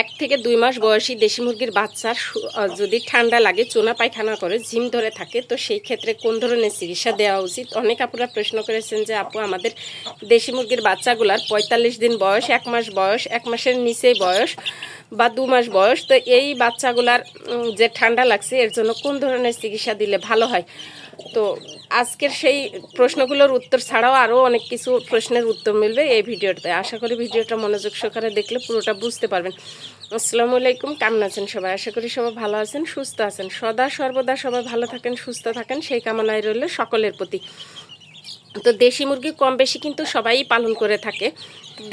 এক থেকে দুই মাস বয়সী দেশি মুরগির বাচ্চার যদি ঠান্ডা লাগে, চুনা পায়খানা করে ঝিম ধরে থাকে, তো সেই ক্ষেত্রে কোন ধরনের চিকিৎসা দেওয়া উচিত? অনেক আপুরা প্রশ্ন করেছেন যে, আপু, আমাদের দেশি মুরগির বাচ্চাগুলার পঁয়তাল্লিশ দিন বয়স, এক মাস বয়স, এক মাসের নিচে বয়স বা দু মাস বয়স, তো এই বাচ্চাগুলার যে ঠান্ডা লাগছে, এর জন্য কোন ধরনের চিকিৎসা দিলে ভালো হয়? তো আজকের সেই প্রশ্নগুলোর উত্তর ছাড়াও আরও অনেক কিছু প্রশ্নের উত্তর মিলবে এই ভিডিওটাতে আশা করি ভিডিওটা মনোযোগ সহকারে দেখলে পুরোটা বুঝতে পারবেন। আসসালামু আলাইকুম, কেমন আছেন সবাই? আশা করি সবাই ভালো আছেন, সুস্থ আছেন। সদা সর্বদা সবাই ভালো থাকেন, সুস্থ থাকেন। সেই কামনায় রইল সকলের প্রতি। তো দেশি মুরগি কম বেশি কিন্তু সবাই পালন করে থাকে।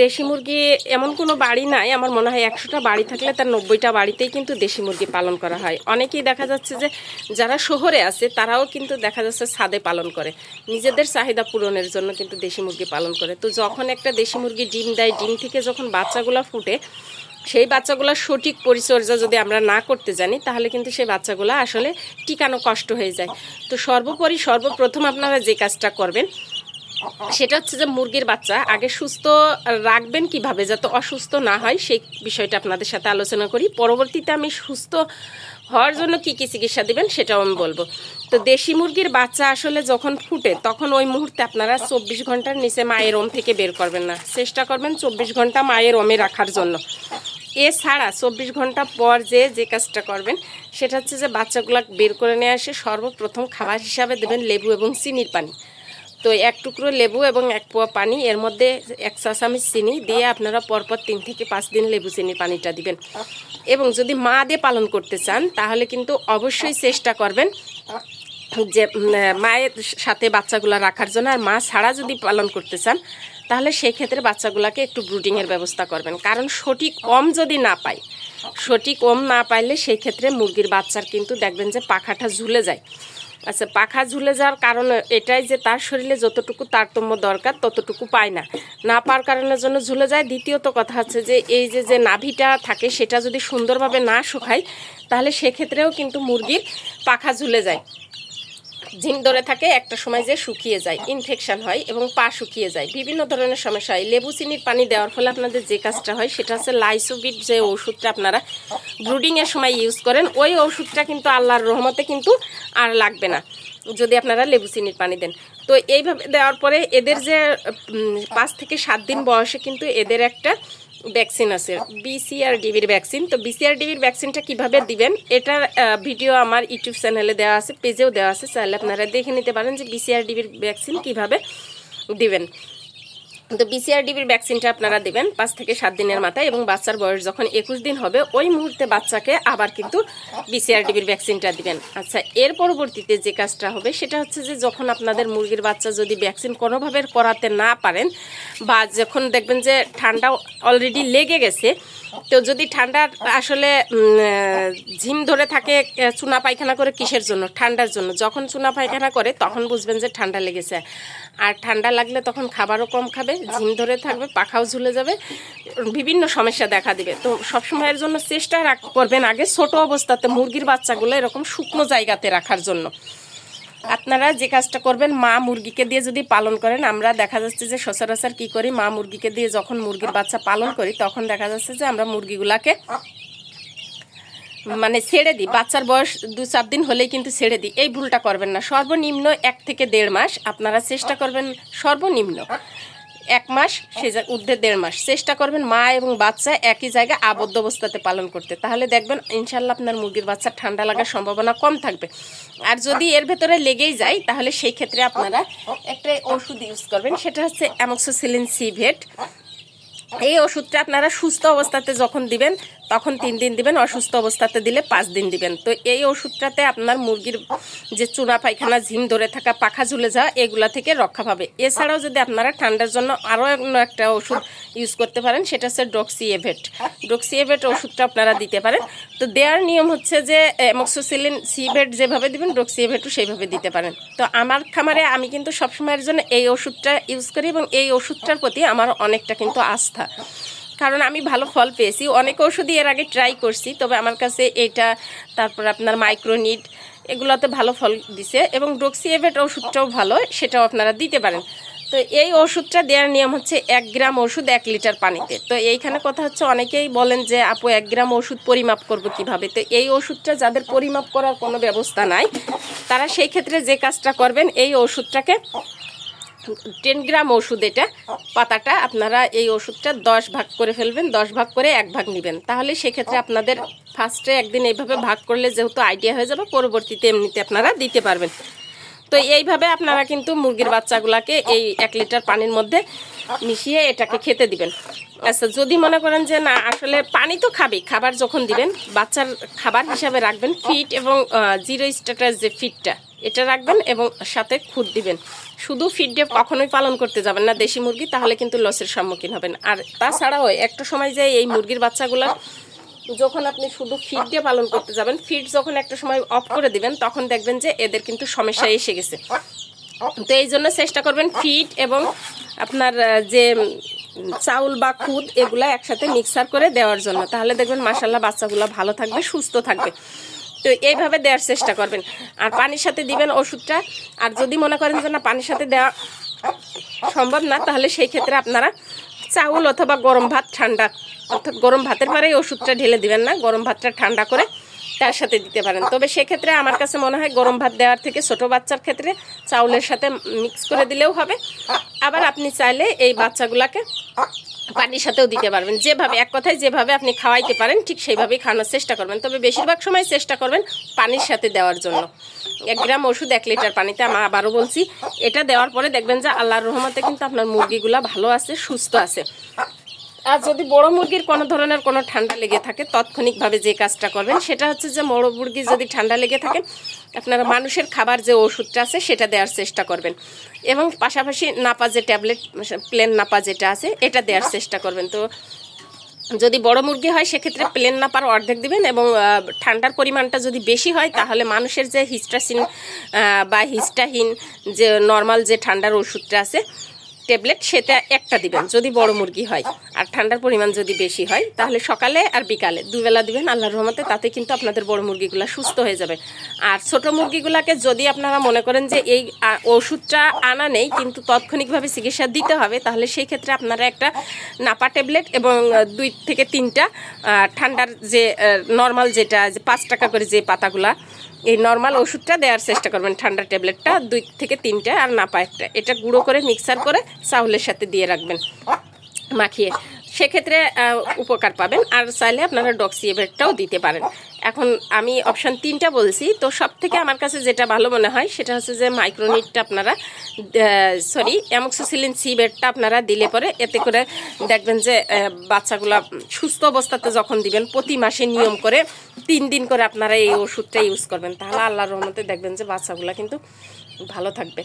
দেশি মুরগি এমন কোনো বাড়ি নাই, আমার মনে হয় একশোটা বাড়ি থাকলে তার নব্বইটা বাড়িতেই কিন্তু দেশি মুরগি পালন করা হয়। অনেকেই দেখা যাচ্ছে যে যারা শহরে আছে, তারাও কিন্তু দেখা যাচ্ছে ছাদে পালন করে। নিজেদের চাহিদা পূরণের জন্য কিন্তু দেশি মুরগি পালন করে। তো যখন একটা দেশি মুরগি ডিম দেয়, ডিম থেকে যখন বাচ্চাগুলো ফুটে, সেই বাচ্চাগুলোর সঠিক পরিচর্যা যদি আমরা না করতে জানি, তাহলে কিন্তু সেই বাচ্চাগুলো আসলে টিকানো কষ্ট হয়ে যায়। তো সর্বোপরি সর্বপ্রথম আপনারা যে কাজটা করবেন সেটা হচ্ছে যে মুরগির বাচ্চা, আগে সুস্থ রাখবেন কীভাবে যাতে অসুস্থ না হয়, সেই বিষয়টা আপনাদের সাথে আলোচনা করি। পরবর্তীতে আমি সুস্থ হওয়ার জন্য কি কি চিকিৎসা দিবেন সেটাও আমি বলব। তো দেশি মুরগির বাচ্চা আসলে যখন ফুটে, তখন ওই মুহূর্তে আপনারা চব্বিশ ঘণ্টার নিচে মায়ের ওম থেকে বের করবেন না। চেষ্টা করবেন চব্বিশ ঘণ্টা মায়ের ওমে রাখার জন্য। এছাড়া চব্বিশ ঘণ্টা পর যে যে কাজটা করবেন, সেটা হচ্ছে যে বাচ্চাগুলো বের করে নিয়ে আসে সর্বপ্রথম খাবার হিসাবে দেবেন লেবু এবং চিনির পানি। তো এক টুকরো লেবু এবং এক পোয়া পানি, এর মধ্যে এক চা চামচ চিনি দিয়ে আপনারা পরপর তিন থেকে পাঁচ দিন লেবু চিনির পানিটা দিবেন। এবং যদি মা দিয়ে পালন করতে চান, তাহলে কিন্তু অবশ্যই চেষ্টা করবেন যে মায়ের সাথে বাচ্চাগুলো রাখার জন্য। আর মা ছাড়া যদি পালন করতে চান, তাহলে সেই ক্ষেত্রে বাচ্চাগুলোকে একটু ব্রুডিংয়ের ব্যবস্থা করবেন। কারণ সঠিক কম যদি না পায় সঠিক কম না পাইলে সেই ক্ষেত্রে মুরগির বাচ্চার কিন্তু দেখবেন যে পাখাটা ঝুলে যায়। আচ্ছা পাখা ঝুলে যাওয়ার কারণে এটাই যে তার শরীরে যতটুকু তারতম্য দরকার, ততটুকু পায় না। না পাওয়ার কারণের জন্য ঝুলে যায়। দ্বিতীয়ত কথা হচ্ছে যে, এই যে যে নাভিটা থাকে, সেটা যদি সুন্দরভাবে না শুকায়, তাহলে সেক্ষেত্রেও কিন্তু মুরগির পাখা ঝুলে যায়। ঝিম ধরে থাকে, একটা সময় যে শুকিয়ে যায় ইনফেকশন হয় এবং পা শুকিয়ে যায়। বিভিন্ন ধরনের সমস্যা হয়। লেবু চিনির পানি দেওয়ার ফলে আপনাদের যে কাজটা হয় সেটা হচ্ছে লাইসোবিট যে ওষুধটা আপনারা ব্রুডিংয়ের সময় ইউজ করেন, ওই ওষুধটা কিন্তু আল্লাহর রহমতে কিন্তু আর লাগবে না, যদি আপনারা লেবু চিনির পানি দেন। তো এইভাবে দেওয়ার পরে এদের যে পাঁচ থেকে সাত দিন বয়সে কিন্তু এদের একটা ভ্যাকসিন আছে। বিসিআর ডিবির ভ্যাকসিন তো বিসিআর ডিবির ভ্যাকসিনটা কীভাবে দিবেন? এটার ভিডিও আমার ইউটিউব চ্যানেলে দেওয়া আছে পেজেও দেওয়া আছে। চাইলে আপনারা দেখে নিতে পারেন যে বিসিআর ডিবির ভ্যাকসিন কীভাবে দিবেন। তো বিসিআর ডিবির ভ্যাকসিনটা আপনারা দিবেন পাঁচ থেকে সাত দিনের মাথায় এবং বাচ্চার বয়স যখন একুশ দিন হবে, ওই মুহূর্তে বাচ্চাকে আবার কিন্তু বিসিআর ডিবির ভ্যাকসিনটা দিবেন। আচ্ছা এর পরবর্তীতে যে কাজটা হবে, সেটা হচ্ছে যে যখন আপনাদের মুরগির বাচ্চা যদি ভ্যাকসিন কোনোভাবে করাতে না পারেন বা যখন দেখবেন যে ঠান্ডা অলরেডি লেগে গেছে, তো যদি ঠান্ডা আসলে ঝিম ধরে থাকে, চুনা পায়খানা করে কিসের জন্য? ঠান্ডার জন্য। যখন চুনা পায়খানা করে, তখন বুঝবেন যে ঠান্ডা লেগেছে। আর ঠান্ডা লাগলে তখন খাবারও কম খাবে ঝিম ধরে থাকবে, পাখাও ঝুলে যাবে, বিভিন্ন সমস্যা দেখা দিবে। তো সবসময়ের জন্য চেষ্টা রাখ করবেন আগে ছোট অবস্থাতে মুরগির বাচ্চাগুলো এরকম শুকনো জায়গাতে রাখার জন্য। আপনারা যে কাজটা করবেন, মা মুরগিকে দিয়ে যদি পালন করেন, আমরা দেখা যাচ্ছে যে সচরাচর কী করি, মা মুরগিকে দিয়ে যখন মুরগির বাচ্চা পালন করি, তখন দেখা যাচ্ছে যে আমরা মুরগিগুলাকে মানে ছেড়ে দিই। বাচ্চার বয়স দু চার দিন হলেই কিন্তু ছেড়ে দিই। এই ভুলটা করবেন না। সর্বনিম্ন এক থেকে দেড় মাস আপনারা চেষ্টা করবেন সর্বনিম্ন। এক মাস, সে ঊর্ধ্বে দেড় মাস। চেষ্টা করবেন মা এবং বাচ্চা একই জায়গায় আবদ্ধ অবস্থাতে পালন করতে। তাহলে দেখবেন ইনশাল্লাহ আপনার মুরগির বাচ্চা ঠান্ডা লাগার সম্ভাবনা কম থাকবে। আর যদি এর ভেতরে লেগেই যায়, তাহলে সেই ক্ষেত্রে আপনারা একটা ওষুধ ইউজ করবেন। সেটা হচ্ছে অ্যামক্সোসিলিন সিভেট এই ওষুধটা আপনারা সুস্থ অবস্থাতে যখন দিবেন, তখন তিন দিন দিবেন, অসুস্থ অবস্থাতে দিলে পাঁচ দিন দিবেন। তো এই ওষুধটাতে আপনার মুরগির যে চুনা পায়খানা, ঝিম ধরে থাকা, পাখা ঝুলে যাওয়া, এগুলা থেকে রক্ষা পাবে। এছাড়াও যদি আপনারা ঠান্ডার জন্য আরও একটা ওষুধ ইউজ করতে পারেন, সেটা হচ্ছে ডক্সিএভেট। ডক্সিএভেট ওষুধটা আপনারা দিতে পারেন। তো দেওয়ার নিয়ম হচ্ছে যে এমক্সোসিলিন সিভেট যেভাবে দিবেন, ডক্সিএভেটও সেইভাবে দিতে পারেন। তো আমার খামারে আমি কিন্তু সবসময়ের জন্য এই ওষুধটা ইউজ করি এবং এই ওষুধটার প্রতি আমার অনেকটা কিন্তু আস্থা কারণ আমি ভালো ফল পেয়েছি। অনেক ওষুধই এর আগে ট্রাই করছি, তবে আমার কাছে এটা, তারপর আপনার মাইক্রোনিট এগুলোতে ভালো ফল দিছে এবং ডক্সিএভেট ওষুধটাও ভালো, সেটাও আপনারা দিতে পারেন। তো এই ওষুধটা দেওয়ার নিয়ম হচ্ছে এক গ্রাম ওষুধ এক লিটার পানিতে। তো এইখানে কথা হচ্ছে, অনেকেই বলেন যে, আপু, এক গ্রাম ওষুধ পরিমাপ করব কীভাবে? তো এই ওষুধটা যাদের পরিমাপ করার কোনো ব্যবস্থা নাই, তারা সেই ক্ষেত্রে যে কাজটা করবেন, এই ওষুধটাকে টেন গ্রাম ওষুধ এটা, পাতাটা, আপনারা এই ওষুধটা দশ ভাগ করে ফেলবেন, দশ ভাগ করে এক ভাগ নেবেন। তাহলে সেক্ষেত্রে আপনাদের ফার্স্টে একদিন এইভাবে ভাগ করলে যেহেতু আইডিয়া হয়ে যাবে, পরবর্তীতে এমনিতে আপনারা দিতে পারবেন। তো এইভাবে আপনারা কিন্তু মুরগির বাচ্চাগুলাকে এই এক লিটার পানির মধ্যে মিশিয়ে এটাকে খেতে দিবেন। আচ্ছা যদি মনে করেন যে না, আসলে পানি তো খাবেই, খাবার যখন দিবেন, বাচ্চার খাবার হিসাবে রাখবেন ফিট এবং জিরো স্ট্যাটাস যে ফিটটা এটা রাখবেন এবং সাথে খুদ দিবেন। শুধু ফিড দিয়ে কখনোই পালন করতে যাবেন না দেশি মুরগি, তাহলে কিন্তু লসের সম্মুখীন হবেন। আর তাছাড়াও একটা সময় যে এই মুরগির বাচ্চাগুলো যখন আপনি শুধু ফিড পালন করতে যাবেন ফিড যখন একটা সময় অফ করে দিবেন, তখন দেখবেন যে এদের কিন্তু সমস্যা এসে গেছে। তো এই জন্য চেষ্টা করবেন ফিড এবং আপনার যে চাউল বা খুদ, এগুলা একসাথে মিক্সার করে দেওয়ার জন্য। তাহলে দেখবেন মাসাল্লাহ বাচ্চাগুলো ভালো থাকবে, সুস্থ থাকবে। তো এইভাবে দেওয়ার চেষ্টা করবেন। আর পানির সাথে দিবেন ওষুধটা। আর যদি মনে করেন যে না, পানির সাথে দেওয়া সম্ভব না, তাহলে সেই ক্ষেত্রে আপনারা চাউল অথবা গরম ভাত ঠান্ডা অর্থাৎ গরম ভাতের পরেই ওষুধটা ঢেলে দিবেন না। গরম ভাতটা ঠান্ডা করে তার সাথে দিতে পারেন। তবে সেক্ষেত্রে আমার কাছে মনে হয় গরম ভাত দেওয়ার থেকে ছোট বাচ্চার ক্ষেত্রে চাউলের সাথে মিক্স করে দিলেও হবে। আবার আপনি চাইলে এই বাচ্চাগুলাকে পানির সাথেও দিতে পারবেন। যেভাবে, এক কথায় যেভাবে আপনি খাওয়াইতে পারেন, ঠিক সেইভাবেই খাওয়ানোর চেষ্টা করবেন। তবে বেশিরভাগ সময় চেষ্টা করবেন পানির সাথে দেওয়ার জন্য। এক গ্রাম ওষুধ এক লিটার পানিতে আমি আবারও বলছি, এটা দেওয়ার পরে দেখবেন যে আল্লাহর রহমতে কিন্তু আপনার মুরগিগুলা ভালো আছে, সুস্থ আছে। আর যদি বড় মুরগির কোনো ধরনের কোনো ঠান্ডা লেগে থাকে, তাৎক্ষণিকভাবে যে কাজটা করবেন, সেটা হচ্ছে যে বড় মুরগি যদি ঠান্ডা লেগে থাকে, আপনারা মানুষের খাবার যে ওষুধটা আছে, সেটা দেওয়ার চেষ্টা করবেন। এবং পাশাপাশি নাপা যে ট্যাবলেট, প্লেন নাপা যেটা আছে, এটা দেওয়ার চেষ্টা করবেন। তো যদি বড় মুরগি হয়, সেক্ষেত্রে প্লেন নাপার অর্ধেক দিবেন এবং ঠান্ডার পরিমাণটা যদি বেশি হয়, তাহলে মানুষের যে হিস্টাসিন বা হিস্টাহীন যে নর্মাল যে ঠান্ডার ওষুধটা আছে, ট্যাবলেট, সেটা একটা দিবেন, যদি বড় মুরগি হয়। আর ঠান্ডার পরিমাণ যদি বেশি হয়, তাহলে সকালে আর বিকালে দুবেলা দিবেন আল্লাহর রহমতে, তাতে কিন্তু আপনাদের বড় মুরগিগুলো সুস্থ হয়ে যাবে। আর ছোট মুরগিগুলোকে যদি আপনারা মনে করেন যে এই ওষুধটা আনা নেই, কিন্তু তাৎক্ষণিকভাবে চিকিৎসা দিতে হবে, তাহলে সেই ক্ষেত্রে আপনারা একটা নাপা ট্যাবলেট এবং দুই থেকে তিনটা ঠান্ডার যে নর্মাল যেটা, যে পাঁচ টাকা করে যে পাতাগুলা, এই নর্মাল ওষুধটা দেওয়ার চেষ্টা করবেন ঠান্ডার ট্যাবলেটটা, দুই থেকে তিনটা আর নাপা একটা। এটা গুঁড়ো করে মিক্সার করে চাউলের সাথে দিয়ে রাখবেন। মাখিয়ে। সেক্ষেত্রে উপকার পাবেন। আর চাইলে আপনারা ডক্সিএভেটটাও দিতে পারেন। এখন আমি অপশান তিনটা বলছি। তো সব থেকে আমার কাছে যেটা ভালো মনে হয়, সেটা হচ্ছে যে মাইক্রোনিটটা আপনারা সরি অ্যামক্সিসিলিন সি বেডটা আপনারা দিলে পরে এতে করে দেখবেন যে বাচ্চাগুলা সুস্থ অবস্থাতে যখন দিবেন, প্রতি মাসে নিয়ম করে তিন দিন করে আপনারা এই ওষুধটা ইউজ করবেন। তাহলে আল্লাহর রহমতে দেখবেন যে বাচ্চাগুলা কিন্তু ভালো থাকবে।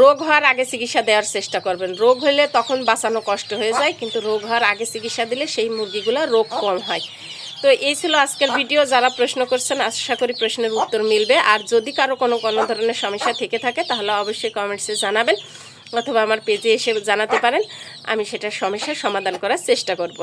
রোগ হওয়ার আগে চিকিৎসা দেওয়ার চেষ্টা করবেন। রোগ হলে তখন বাঁচানো কষ্ট হয়ে যায়, কিন্তু রোগ হওয়ার আগে চিকিৎসা দিলে সেই মুরগিগুলো রোগ কম হয়। তো এই ছিল আজকের ভিডিও। যারা প্রশ্ন করছেন, আশা করি প্রশ্নের উত্তর মিলবে। আর যদি কারও কোনো কোনো ধরনের সমস্যা থেকে থাকে, তাহলে অবশ্যই কমেন্টসে জানাবেন, অথবা আমার পেজে এসে জানাতে পারেন। আমি সেটার সমস্যার সমাধান করার চেষ্টা করব।